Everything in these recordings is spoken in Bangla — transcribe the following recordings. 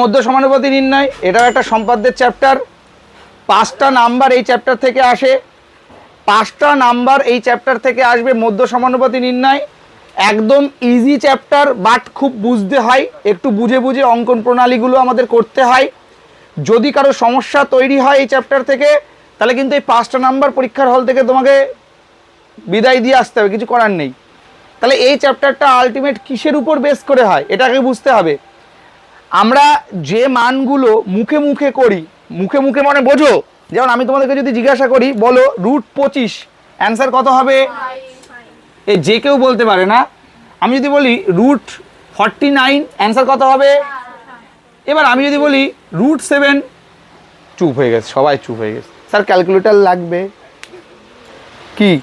মধ্য সমানুপাতি নির্ণয়, এটাও একটা সম্পাদ্যের চ্যাপ্টার পাঁচটা নাম্বার এই চ্যাপ্টার থেকে আসে। পাঁচটা নাম্বার এই চ্যাপ্টার থেকে আসবে মধ্য সমানুপাতি নির্ণয়। একদম ইজি চ্যাপ্টার বাট খুব বুঝতে হয়, একটু বুঝে বুঝে অঙ্কন প্রণালীগুলো আমাদের করতে হয়। যদি কারও সমস্যা তৈরি হয় এই চ্যাপ্টার থেকে, তাহলে কিন্তু এই পাঁচটা নাম্বার পরীক্ষার হল থেকে তোমাকে বিদায় দিয়ে আসতে হবে, কিছু করার নেই। তাহলে এই চ্যাপ্টারটা আলটিমেট কিসের উপর বেস করে হয়, এটাকে বুঝতে হবে। আমরা যে মানগুলো মুখে মুখে করি মুখে মুখে মানে বোঝো। যেমন আমি তোমাদেরকে যদি জিজ্ঞাসা করি বলো রুট পঁচিশ অ্যান্সার কত হবে? এ যে কেউ বলতে পারে না। আমি যদি বলি রুট ফর্টি নাইন অ্যান্সার কত হবে? এবার আমি যদি বলি রুট সেভেন চুপ হয়ে গেছে সবাই চুপ হয়ে গেছে। স্যার ক্যালকুলেটার লাগবে। কি?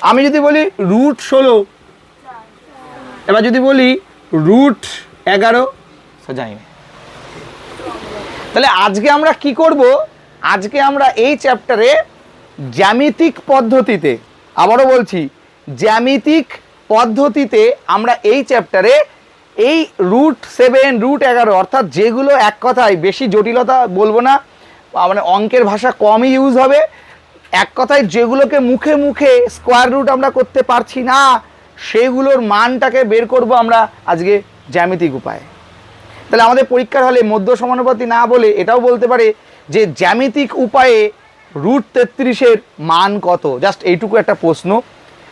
আমি যদি বলি রুট ষোলো এবার যদি বলি রুট এগারো না তাহলে আজকে আমরা কি করব? আজকে আমরা এই চ্যাপ্টারে জ্যামিতিক পদ্ধতিতে, আবারও বলছি, জ্যামিতিক পদ্ধতিতে আমরা এই চ্যাপ্টারে এই রুট সেভেন, রুট এগারো, অর্থাৎ যেগুলো এক কথায় বেশি জটিলতা বলব না মানে অঙ্কের ভাষা কমই ইউজ হবে, এক কথায় যেগুলোকে মুখে মুখে স্কোয়ার রুট আমরা করতে পারছি না, সেগুলোর মানটাকে বের করব আমরা আজকে জ্যামিতিক উপায়ে। তাহলে আমাদের পরীক্ষার হলে মধ্য সমানুপাতি না বলে এটাও বলতে পারে যে জ্যামিতিক উপায়ে রুট তেত্রিশের মান কত? জাস্ট এইটুকু একটা প্রশ্ন।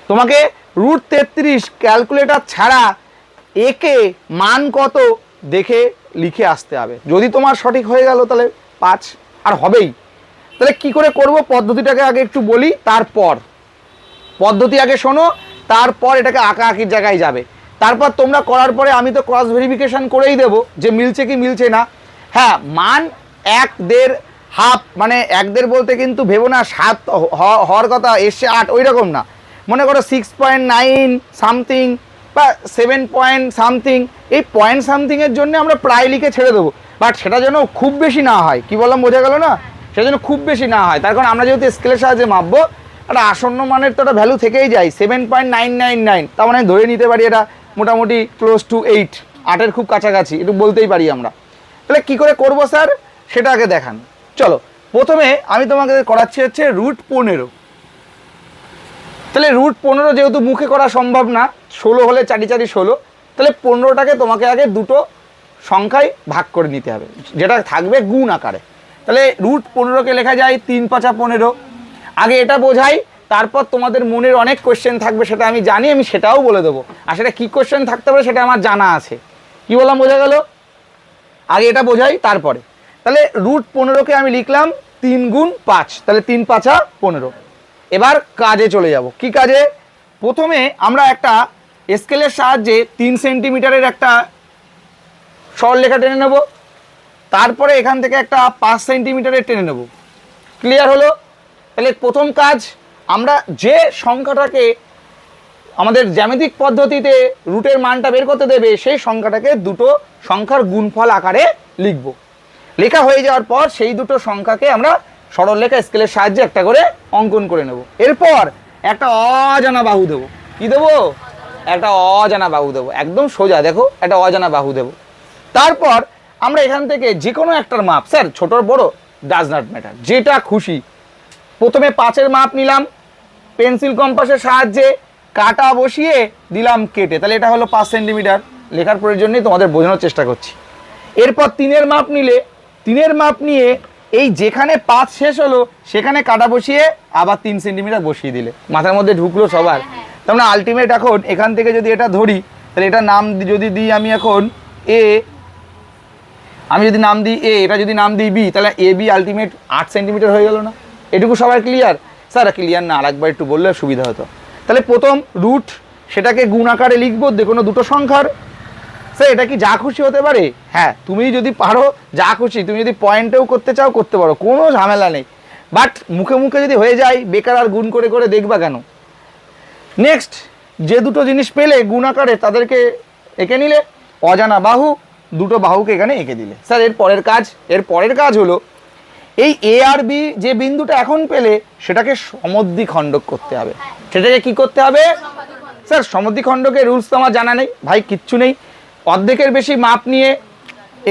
তোমাকে রুট তেত্রিশ ক্যালকুলেটার ছাড়া একে মান কত দেখে লিখে আসতে হবে। যদি তোমার সঠিক হয়ে গেল তাহলে পাঁচ, আর হবেই। তাহলে কি করে করব? পদ্ধতিটাকে আগে একটু বলি, তারপর। পদ্ধতি আগে শোনো, তারপর এটাকে আঁকা আঁকির জায়গায় যাবে। তারপর তোমরা করার পরে আমি তো ক্রস ভেরিফিকেশন করেই দেবো যে মিলছে কি মিলছে না। হ্যাঁ মান এক দেড় হাফ মানে এক দেড় বলতে কিন্তু ভেবো না, সাত হওয়ার কথা, এসছে আট, ওই রকম না। মনে করো সিক্স পয়েন্ট নাইন সামথিং বা সেভেন পয়েন্ট সামথিং এই পয়েন্ট সামথিংয়ের জন্য আমরা প্রায় লিখে ছেড়ে দেবো। বাট সেটা যেন খুব বেশি না হয়, কি বললাম বোঝা গেল না? সেটা যেন খুব বেশি না হয়। তার কারণ আমরা যেহেতু স্কেলের সাহায্যে মাপবো, একটা আসন্ন মানের তো একটা ভ্যালু থেকেই যায় seven point nine nine nine তার মানে ধরে নিতে পারি এটা। মোটামুটি ক্লোজ টু এইট আটের খুব কাছাকাছি, একটু বলতেই পারি আমরা। তাহলে কি করে করব স্যার? সেটা আগে দেখান। চলো, প্রথমে আমি তোমাকে করাচ্ছি হচ্ছে রুট পনেরো। তাহলে রুট পনেরো যেহেতু মুখে করা সম্ভব না, ষোলো হলে চারি চারি ষোলো, তাহলে পনেরোটাকে তোমাকে আগে দুটো সংখ্যায় ভাগ করে নিতে হবে, যেটা থাকবে গুণ আকারে। তাহলে রুট পনেরোকে লেখা যায় তিন পাঁচা পনেরো। আগে এটা বোঝাই তারপর তোমাদের মনের অনেক কোয়েশ্চেন থাকবে, সেটা আমি জানি, আমি সেটাও বলে দেবো। আর সেটা কী কোয়েশ্চেন থাকতে পারে সেটা আমার জানা আছে। কি বললাম, বোঝা গেল? আগে এটা বোঝাই, তারপরে। তাহলে রুট পনেরোকে আমি লিখলাম, তিন গুণ পাঁচ। তাহলে তিন পাঁচা পনেরো। এবার কাজে চলে যাব। কি কাজে? প্রথমে আমরা একটা স্কেলের সাহায্যে তিন সেন্টিমিটারের একটা সরলরেখা টেনে নেব। তারপরে এখান থেকে একটা পাঁচ সেন্টিমিটারের টেনে নেব। ক্লিয়ার হলো? তাহলে প্রথম কাজ আমরা যে সংখ্যাটাকে আমাদের জ্যামিতিক পদ্ধতিতে রুটের মানটা বের করতে দেবে, সেই সংখ্যাটাকে দুটো সংখ্যার গুণফল আকারে লিখব। লেখা হয়ে যাওয়ার পর সেই দুটো সংখ্যাকে আমরা সরলরেখা স্কেলের সাহায্যে একটা করে অঙ্কন করে নেব। এরপর একটা অজানা বাহু দেবো। কি দেবো? একটা অজানা বাহু দেবো। একদম সোজা, দেখো, একটা অজানা বাহু দেবো। তারপর আমরা এখান থেকে যে কোনো একটার মাপ, স্যার, ছোট বড় ডাজ নট ম্যাটার যেটা খুশি। প্রথমে পাঁচের মাপ নিলাম পেন্সিল কম্পাসের সাহায্যে কাটা বসিয়ে দিলাম কেটে। তাহলে এটা হলো পাঁচ সেন্টিমিটার। লেখার প্রয়োজন নেই তোমাদের বোঝানোর চেষ্টা করছি। এরপর তিনের মাপ নিলে তিনের মাপ নিয়ে এই যেখানে পাঁচ শেষ হলো সেখানে কাটা বসিয়ে আবার তিন সেন্টিমিটার বসিয়ে দিলে। মাথার মধ্যে ঢুকলো সবার। তার মানে আলটিমেট এখন এখান থেকে যদি এটা ধরি তাহলে এটা নাম যদি দিই আমি এখন এ আমি যদি নাম দিই এ এটা যদি নাম দিই বি তাহলে এ বি আলটিমেট আট সেন্টিমিটার হয়ে গেল না। এটুকু সবার ক্লিয়ার স্যার ক্লিয়ার না, আরেকবার একটু বললে সুবিধা হতো। তাহলে প্রথম রুট সেটাকে গুণ আকারে লিখব যে কোনো দুটো সংখ্যার। স্যার, এটা কি যা খুশি হতে পারে? হ্যাঁ তুমি যদি পারো, যা খুশি, তুমি যদি পয়েন্টেও করতে চাও, করতে পারো, কোনো ঝামেলা নেই। বাট মুখে মুখে যদি হয়ে যায়, বেকার আর গুণ করে করে দেখবা কেন? নেক্সট যে দুটো জিনিস পেলে গুণ আকারে তাদেরকে এঁকে নিলে, অজানা বাহু দুটো বাহুকে এখানে এঁকে দিলে। স্যার, এর পরের কাজ, এর পরের কাজ হলো এই এ আর বি যে বিন্দুটা এখন পেলে সেটাকে সমদ্বিখণ্ডক করতে হবে। সেটাকে কি করতে হবে? স্যার সমদ্বিখণ্ডকের রুলস তো আমার জানা নেই। ভাই, কিচ্ছু নেই। অর্ধেকের বেশি মাপ নিয়ে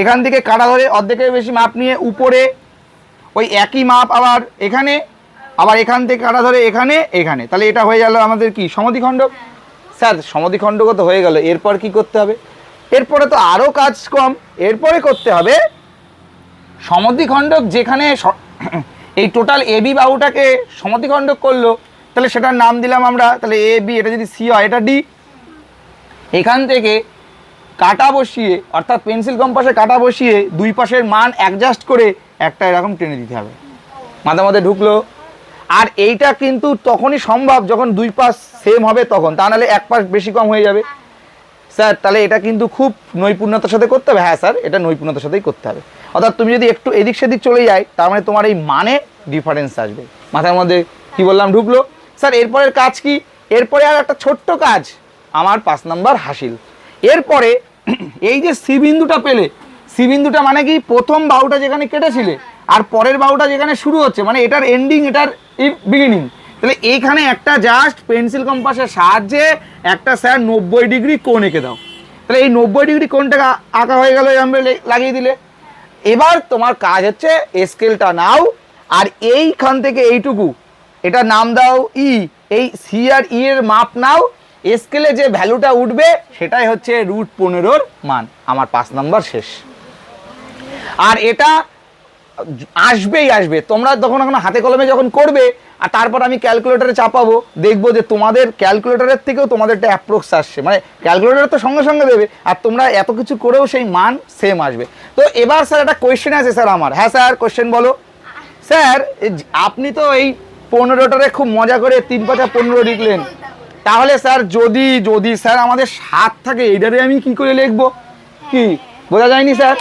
এখান থেকে কাটা ধরে অর্ধেকের বেশি মাপ নিয়ে উপরে ওই একই মাপ আবার এখানে, আবার এখান থেকে কাটা ধরে এখানে এখানে। তাহলে এটা হয়ে গেল আমাদের কি? সমাধিখণ্ড স্যার সমাধিখণ্ডক তো হয়ে গেল। এরপর কি করতে হবে? এরপরে তো আরও কাজ কম। এরপরে করতে হবে সমাধিখণ্ডক যেখানে এই টোটাল এ বি বাহুটাকে সমাধিখণ্ডক করল, তাহলে সেটার নাম দিলাম আমরা, তাহলে এ বি এটা যদি সি হয়, এটা ডি এখান থেকে কাটা বসিয়ে, অর্থাৎ পেন্সিল কম্পাসে কাটা বসিয়ে দুই পাশের মান অ্যাডজাস্ট করে একটা এরকম টেনে দিতে হবে। মাঝে মধ্যে ঢুকলো। আর এইটা কিন্তু তখনই সম্ভব যখন দুই পাশ সেম হবে তখন, তা নাহলে এক পাশ বেশি কম হয়ে যাবে। স্যার, তাহলে এটা কিন্তু খুব নৈপুণ্যতার সাথে করতে হবে। হ্যাঁ স্যার, এটা নৈপুণ্যতার সাথেই করতে হবে। অর্থাৎ তুমি যদি একটু এদিক সেদিক চলে যায় তার মানে তোমার এই মানে ডিফারেন্স আসবে। মাথার মধ্যে কি বললাম, ঢুকলো? স্যার, এরপরের কাজ কি? এরপরে আর একটা ছোট্ট কাজ, আমার পাঁচ নাম্বার হাসিল। এরপরে এই যে সি পেলে, সি মানে কি? প্রথম বাহুটা যেখানে কেটেছিলে, আর পরের বাহুটা যেখানে শুরু হচ্ছে মানে এটার এন্ডিং এটার বিগিনিং তাহলে এইখানে একটা জাস্ট পেন্সিল কম্পাসের সাহায্যে একটা স্যার নব্বই ডিগ্রি কোণ এঁকে দাও। তাহলে এই নব্বই ডিগ্রি কোণটাকে আঁকা হয়ে গেল আমরা লাগিয়ে দিলে। এবার তোমার কাজ হচ্ছে স্কেলটা নাও, আর এইখান থেকে এইটুকু এটা নাম দাও ই এই সি আর ই এর মাপ নাও স্কেলে যে ভ্যালুটা উঠবে, সেটাই হচ্ছে রুট পনেরোর মান, আমার পাঁচ নাম্বার শেষ। আর এটা আসবেই আসবে। তোমরা তখন এখন হাতে কলমে যখন করবে, আর তারপর আমি ক্যালকুলেটারে চাপাবো, দেখব যে তোমাদের ক্যালকুলেটরের থেকেও তোমাদেরটা অ্যাপ্রোক্স আসছে। মানে ক্যালকুলেটার তো সঙ্গে সঙ্গে দেবে, আর তোমরা এত কিছু করেও সেই মান সেম আসবে। তো এবার স্যার একটা কোয়েশ্চেন আছে স্যার আমার। হ্যাঁ স্যার কোয়েশ্চেন বলো। স্যার আপনি তো এই পনেরোটারে খুব মজা করে তিন পাঁচা পনেরো লিখলেন। তাহলে স্যার যদি যদি স্যার আমাদের সাত থাকে, এইটারে আমি কি করে লিখব? কি? বোঝা যায়নি স্যার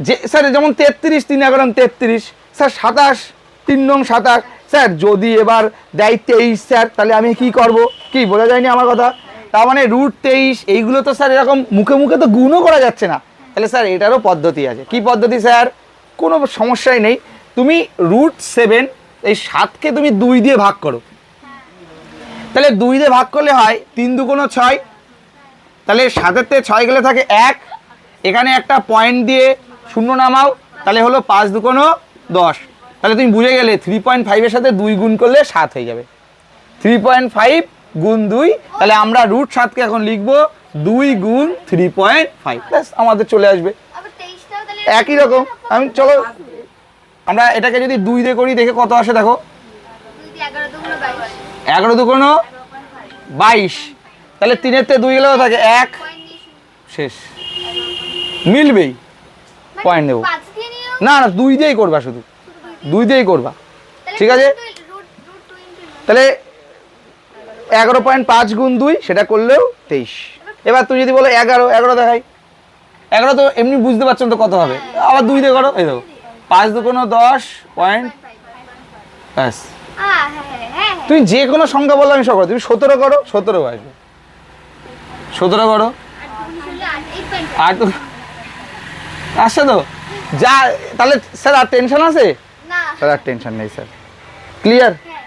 যে, স্যার যেমন তেত্রিশ, তিন এগারো, তেত্রিশ, স্যার, সাতাশ, তিন নং সাতাশ। স্যার, যদি এবার দেয় তেইশ, স্যার, তাহলে আমি কি করব? কি, বোঝা যায়নি আমার কথা? তার মানে রুট তেইশ, এইগুলো তো, স্যার, এরকম মুখে মুখে তো গুণও করা যাচ্ছে না। তাহলে, স্যার, এটারও পদ্ধতি আছে। কি পদ্ধতি, স্যার? কোনো সমস্যাই নেই। তুমি রুট সেভেন এই সাতকে তুমি দুই দিয়ে ভাগ করো। তাহলে দুই দিয়ে ভাগ করলে হয় তিন দুগুণ ছয়। তাহলে সাতের থেকে ছয় গেলে থাকে এক। এখানে একটা পয়েন্ট দিয়ে শূন্য নামাও তাহলে হলো পাঁচ দুকোনো দশ। তাহলে তুমি বুঝে গেলে থ্রি পয়েন্ট ফাইভের সাথে দুই গুণ করলে সাত হয়ে যাবে। থ্রি পয়েন্ট ফাইভ গুণ দুই তাহলে আমরা রুট সাতকে এখন লিখব দুই গুণ থ্রি পয়েন্ট ফাইভ ব্যাস আমাদের চলে আসবে। একই রকম। আমি চলো আমরা এটাকে যদি দুই দিয়ে করি দেখে কত আসে দেখো। এগারো দুগুণ বাইশ। দুকোনো বাইশ। তাহলে তিনের থেকে দুই গেলেও থাকে এক। শেষ। মিলবেই। পয়েন্ট দেবো। দিয়ে নিও। না না দুই দিয়েই করবা শুধু। দুই দিয়েই করবা। ঠিক আছে। তাহলে এগারো পয়েন্ট পাঁচ গুণ দুই সেটা করলেও তেইশ। এবার তুই যদি বলো এগারো এগারো দেখাই। এগারো তো এমনি বুঝতে পারছেন তো কত হবে। আবার দুই দিয়ে করো এই দেখো। পাঁচ দুকোনো দশ পয়েন্ট ব্যাস। হ্যাঁ, হ্যাঁ, হ্যাঁ, হ্যাঁ। তুমি যে কোনো সংখ্যা বললে আমি সব তুমি সতেরো করো সতেরো আসবে। সতেরো করো। আট, eight point five। আর তো আসছে তো। যা তাহলে স্যার আর টেনশন আছে? না, স্যার আর টেনশন নেই স্যার। ক্লিয়ার হ্যাঁ।